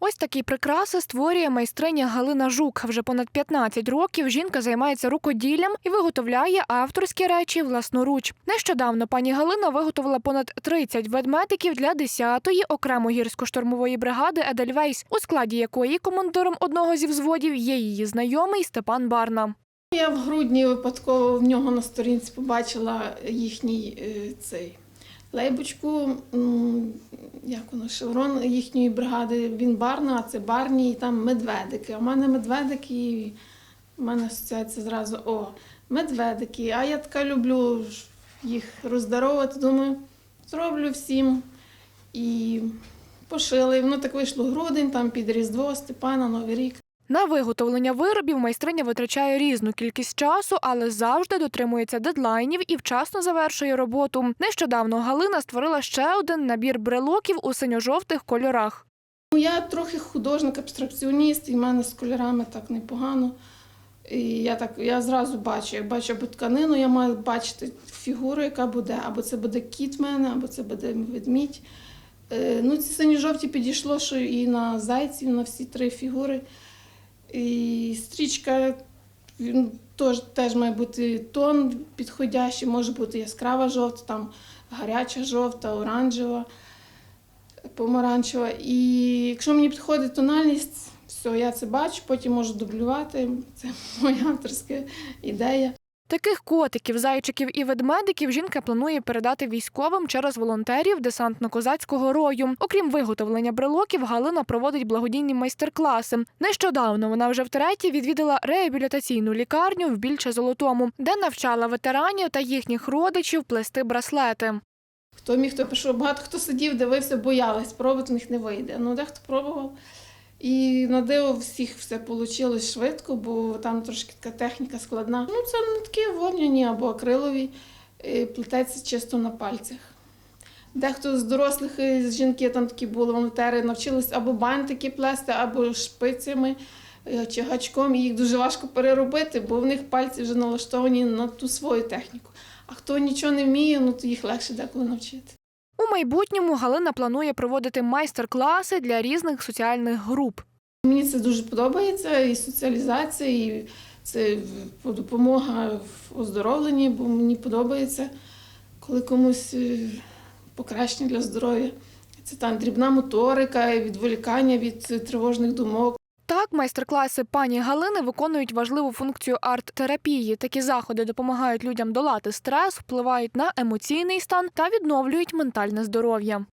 Ось такі прикраси створює майстриня Галина Жук. Вже понад 15 років жінка займається рукоділлям і виготовляє авторські речі власноруч. Нещодавно пані Галина виготовила понад 30 ведмедиків для 10-ї окремо гірсько-штурмової бригади Едельвейс, у складі якої командиром одного зі взводів є її знайомий Степан Барна. Я в грудні випадково в нього на сторінці побачила їхній е, цей лейбочку, як воно, шеврон їхньої бригади. Він барна, а це барні, і там медведики. А в мене медведики, в мене асоціація зразу о, медведики. А я така люблю їх роздаровувати. Думаю, зроблю всім. І пошили. Воно так вийшло грудень, там під Різдво, Степана, Новий рік. На виготовлення виробів майстриня витрачає різну кількість часу, але завжди дотримується дедлайнів і вчасно завершує роботу. Нещодавно Галина створила ще один набір брелоків у синьо-жовтих кольорах. Я трохи художник-абстракціоніст, і в мене з кольорами так непогано. І я так я зразу бачу, як бачу або тканину, я маю бачити фігуру, яка буде, або це буде кіт в мене, або це буде ведмідь. Е, Ну, ці сині-жовті підійшло, що і на зайців, на всі три фігури. І стрічка він теж, теж має бути тон підходящий, може бути яскрава жовта, там гаряча жовта, оранжева помаранчева. І якщо мені підходить тональність, все, я це бачу, потім можу дублювати. Це моя авторська ідея. Таких котиків, зайчиків і ведмедиків жінка планує передати військовим через волонтерів десантно-козацького рою. Окрім виготовлення брелоків, Галина проводить благодійні майстер-класи. Нещодавно вона вже втретє відвідала реабілітаційну лікарню в більше золотому, де навчала ветеранів та їхніх родичів плести браслети. Хто міг, хто пішов, багато хто сидів, дивився, боялись, пробувати в них не вийде. Ну, дехто пробував. І на диво всіх все вийшло швидко, бо там трошки така техніка складна. Ну, це такі вовняні або акрилові, е, плететься чисто на пальцях. Дехто з дорослих е, з жінки там такі були волонтери, навчились або бантики плести, або шпицями е, чи гачком. І їх дуже важко переробити, бо в них пальці вже налаштовані на ту свою техніку. А хто нічого не вміє, ну то їх легше деколи навчити. У майбутньому Галина планує проводити майстер-класи для різних соціальних груп. Мені це дуже подобається, і соціалізація, і це допомога в оздоровленні, бо мені подобається, коли комусь е, покращення для здоров'я. Це там дрібна моторика, відволікання від тривожних думок. Так, майстер-класи пані Галини виконують важливу функцію арт-терапії. Такі заходи допомагають людям долати стрес, впливають на емоційний стан та відновлюють ментальне здоров'я.